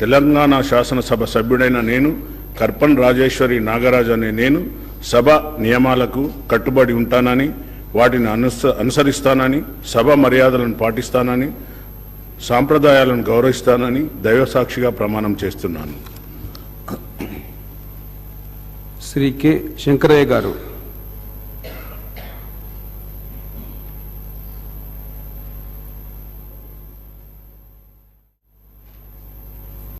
తెలంగాణ శాసనసభ సభ్యుడైన నేను కర్పన్ రాజేశ్వరి నాగరాజు అనే నేను సభ నియమాలకు కట్టుబడి ఉంటానని వాటిని అనుస అనుసరిస్తానని సభ మర్యాదలను పాటిస్తానని సాంప్రదాయాలను గౌరవిస్తానని దైవసాక్షిగా ప్రమాణం చేస్తున్నాను. శ్రీ కె. శంకరయ్య గారు.